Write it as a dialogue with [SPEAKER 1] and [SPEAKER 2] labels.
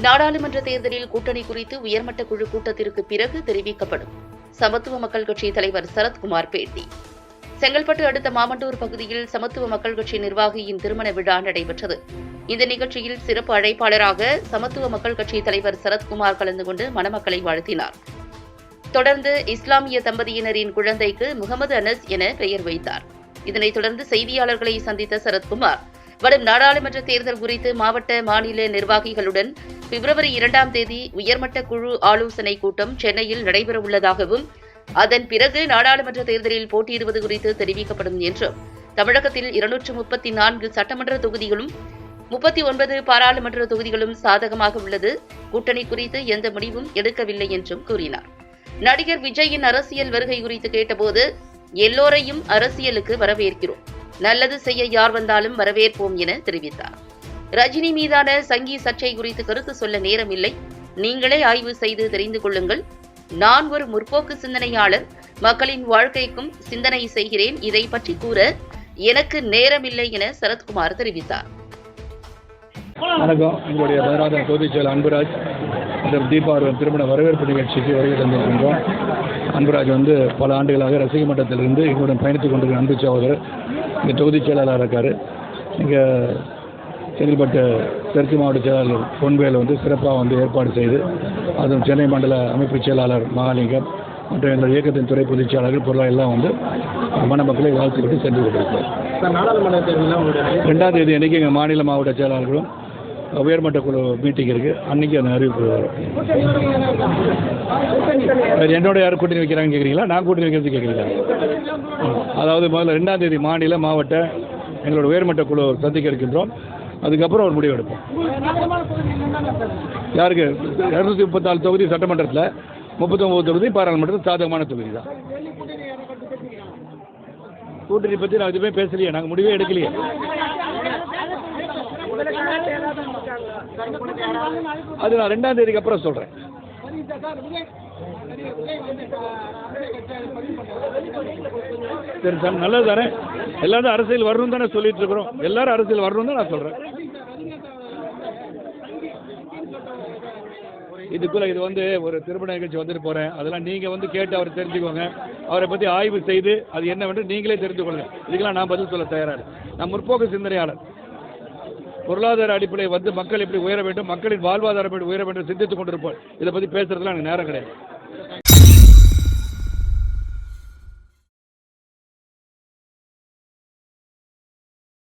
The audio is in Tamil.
[SPEAKER 1] நாடாளுமன்ற தேர்தலில் கூட்டணி குறித்து உயர்மட்ட குழு கூட்டத்திற்கு பிறகு தெரிவிக்கப்படும். சமத்துவ மக்கள் கட்சி தலைவர் சரத்குமார் பேட்டி. செங்கல்பட்டு அடுத்த மாமண்டூர் பகுதியில் சமத்துவ மக்கள் கட்சி நிர்வாகியின் திருமண விழா நடைபெற்றது. இந்த நிகழ்ச்சியில் சிறப்பு அழைப்பாளராக சமத்துவ மக்கள் கட்சி தலைவர் சரத்குமார் கலந்து கொண்டு மணமக்களை வாழ்த்தினார். தொடர்ந்து இஸ்லாமிய தம்பதியினரின் குழந்தைக்கு முகமது அனஸ் என பெயர் வைத்தார். இதனைத் தொடர்ந்து செய்தியாளர்களை சந்தித்த சரத்குமார் வரும் நாடாளுமன்ற தேர்தல் குறித்து மாவட்ட மாநில நிர்வாகிகளுடன் பிப்ரவரி இரண்டாம் தேதி உயர்மட்ட குழு ஆலோசனை கூட்டம் சென்னையில் நடைபெறவுள்ளதாகவும் அதன் பிறகு நாடாளுமன்ற தேர்தலில் போட்டியிடுவது குறித்து தெரிவிக்கப்படும் என்றும் தமிழகத்தில் இருநூற்று முப்பத்தி நான்கு சட்டமன்ற தொகுதிகளும் முப்பத்தி ஒன்பது பாராளுமன்ற தொகுதிகளும் சாதகமாக உள்ளது. கூட்டணி குறித்து எந்த முடிவும் எடுக்கவில்லை என்றும் கூறினார். நடிகர் விஜயின் அரசியல் வருகை குறித்து கேட்டபோது எல்லோரையும் அரசியலுக்கு வரவேற்கிறோம். நல்லது செய்ய யார் வந்தாலும் வரவேற்போம் என தெரிவித்தார். ரஜினி மீதான சங்கி சர்ச்சை குறித்து கருத்து சொல்ல நேரமில்லை. நீங்களே ஆய்வு செய்து தெரிந்து கொள்ளுங்கள். நான் ஒரு முற்போக்கு சிந்தனையாளர். மக்களின் வாழ்க்கைக்கும் சிந்தனை செய்கிறேன். இதை பற்றி கூற எனக்கு நேரமில்லை என சரத்குமார் தெரிவித்தார்.
[SPEAKER 2] வணக்கம். எங்களுடைய அன்புராஜ். மற்றும் தீபா அவர்கள் திருமண வரவேற்பு நிகழ்ச்சிக்கு வருகை தந்திருக்கின்றோம். அன்புராஜ் வந்து பல ஆண்டுகளாக ரசிக மன்றத்திலிருந்து எங்களுடன் பயணித்துக் கொண்டிருக்கிற அன்பு சகோதரர். இங்கே தொகுதிச் செயலாளராக இருக்கார். இங்கே செங்கல்பட்டு தெற்கு மாவட்ட செயலாளர் பொன்வேல் வந்து சிறப்பாக வந்து ஏற்பாடு செய்து அதுவும் சென்னை மண்டல அமைப்பு செயலாளர் மகாலிங்கம் மற்றும் எங்கள் இயக்கத்தின் துறை பொதுச் செயலாளர்கள் பொருளாக எல்லாம் வந்து மணமக்களை வாழ்த்துக்கிட்டு சென்று கொண்டிருக்கிறார். ரெண்டாம் தேதி அன்றைக்கி எங்கள் மாநில மாவட்ட செயலாளர்களும் உயர்மட்ட குழு மீட்டிங் இருக்குது அன்றைக்கி அந்த அறிவிப்பு வரும். என்னோட யார் கூட்டணி வைக்கிறாங்கன்னு கேட்குறீங்களா நான் கூட்டணி வைக்கிறது கேட்குறீங்களா அதாவது முதல்ல ரெண்டாம் தேதி மாநில மாவட்ட எங்களோட உயர்மட்ட குழு சந்திக்க இருக்கின்றோம். அதுக்கப்புறம் ஒரு முடிவு எடுப்போம். யாருக்கு? இரநூத்தி முப்பத்தாலு தொகுதி சட்டமன்றத்தில் முப்பத்தொம்பது தொகுதி பாராளுமன்றத்தில் சாதகமான தொகுதி தான். கூட்டணி பற்றி நான் எதுவுமே பேசலையே. நாங்கள் முடிவே எடுக்கலையே. அது நான் ரெண்டாம் தேதிக்கு அப்புறம் சொல்கிறேன் சரி சார் நல்லது தானே? எல்லாரும் அரசியல் வரணும் தானே சொல்லிட்டு இருக்கிறோம். எல்லாரும் அரசியல் வரணும் தான் நான் சொல்கிறேன் இதுக்குள்ள இது வந்து ஒரு திருமண நிகழ்ச்சி வந்துட்டு போகிறேன் அதெல்லாம் நீங்கள் வந்து கேட்டு அவர் தெரிஞ்சுக்கோங்க. அவரை பற்றி ஆய்வு செய்து அது என்னவென்று நீங்களே தெரிந்து கொள்ளுங்க இதுக்கெல்லாம் நான் பதில் சொல்ல தயாராக நான் முற்போக்கு சிந்தனையாளர். பொருளாதார அடிப்படையில் வந்து மக்கள் எப்படி உயர வேண்டும் மக்களின் வாழ்வாதாரம் எப்படி உயர வேண்டும் சிந்தித்துக் கொண்டிருப்போம். இதை பற்றி பேசுறதுலாம் எனக்கு நேரம் கிடையாது.